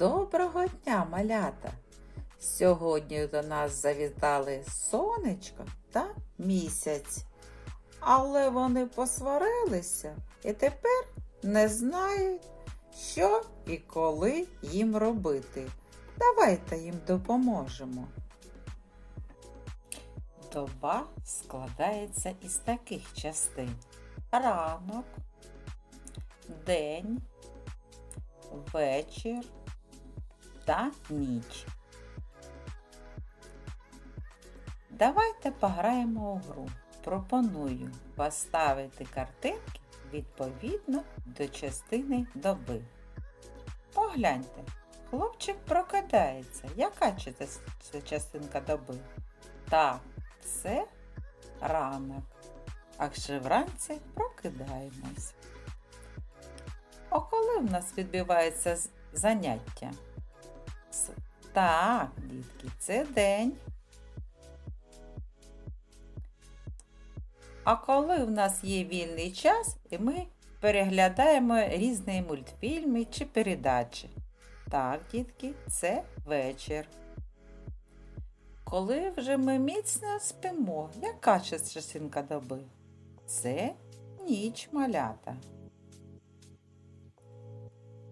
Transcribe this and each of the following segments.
Доброго дня, малята! Сьогодні до нас завітали сонечко та місяць. Але вони посварилися і тепер не знають, що і коли їм робити. Давайте їм допоможемо. Доба складається із таких частин: ранок, день, вечір та ніч. Давайте пограємо у гру. Пропоную поставити картинки відповідно до частини доби. Погляньте, хлопчик прокидається. Яка це частинка доби? Так, це ранок. Адже вранці прокидаємось. А коли в нас відбувається заняття? Так, дітки, це день. А коли в нас є вільний час, і ми переглядаємо різні мультфільми чи передачі. Так, дітки, це вечір. Коли вже ми міцно спимо, яка частинка доби? Це ніч малята.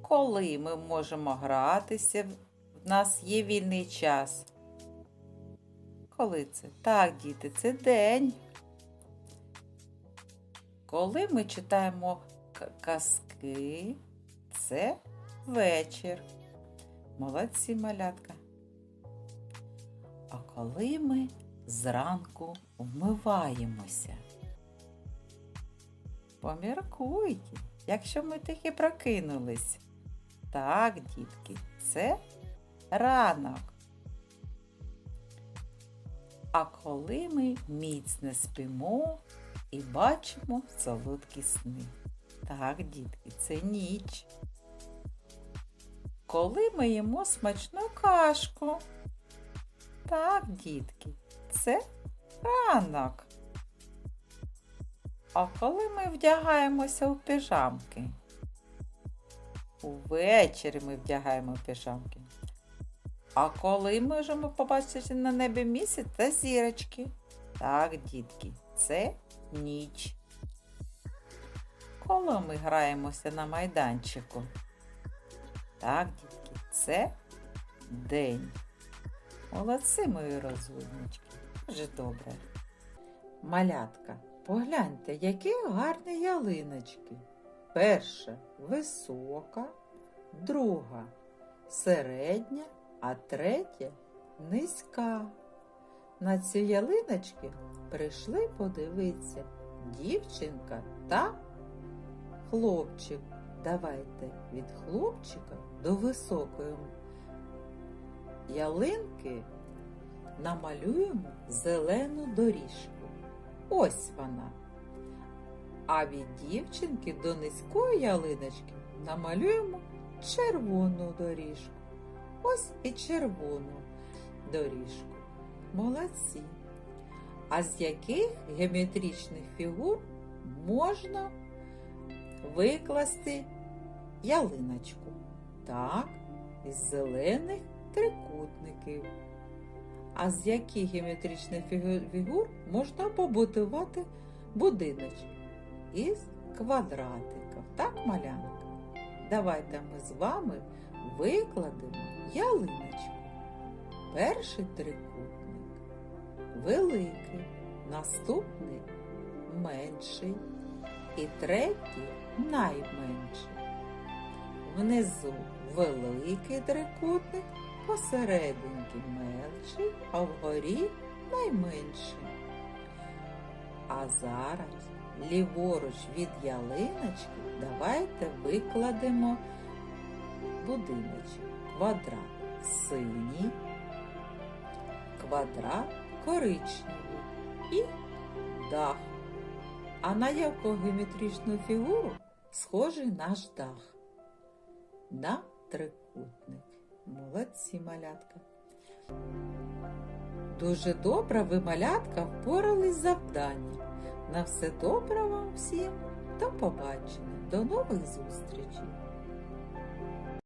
Коли ми можемо гратися, в нас є вільний час. Коли це? Так, діти, це день. Коли ми читаємо казки, це вечір. Молодці малятка. А коли ми зранку вмиваємося? Поміркуйте, якщо ми тільки прокинулись. Так, дітки, це ранок. А коли ми міцно спимо і бачимо солодкі сни. Так, дітки, це ніч. Коли ми їмо смачну кашку. Так, дітки, це ранок. А коли ми вдягаємося у піжамки? Увечері ми вдягаємо піжамки. А коли можемо побачити на небі місяць та зірочки? Так, дітки, це ніч. Коли ми граємося на майданчику? Так, дітки, це день. Молодці мої розумнички. Дуже добре. Малятка, погляньте, які гарні ялиночки. Перша висока, друга середня, а третя низька. На ці ялиночки прийшли подивитися дівчинка та хлопчик. Давайте від хлопчика до високої ялинки намалюємо зелену доріжку. Ось вона. А від дівчинки до низької ялиночки намалюємо червону доріжку. Ось і червону доріжку. Молодці. А з яких геометричних фігур можна викласти ялиночку? Так, із зелених трикутників. А з яких геометричних фігур можна побудувати будиночок? Із квадратиків. Так, малянка? Давайте ми з вами викладемо ялиночку. Перший трикутник великий, наступний менший і третій найменший. Внизу великий трикутник, посерединки менший, а вгорі найменший. А зараз ліворуч від ялиночки давайте викладемо будиночок. Квадрат синій, квадрат коричневий і дах. А на яку геометричну фігуру схожий наш дах? На трикутник. Молодці малятка. Дуже добре ви, малятка, впорались з завданням. На все добре вам всім. До побачення. До нових зустрічей.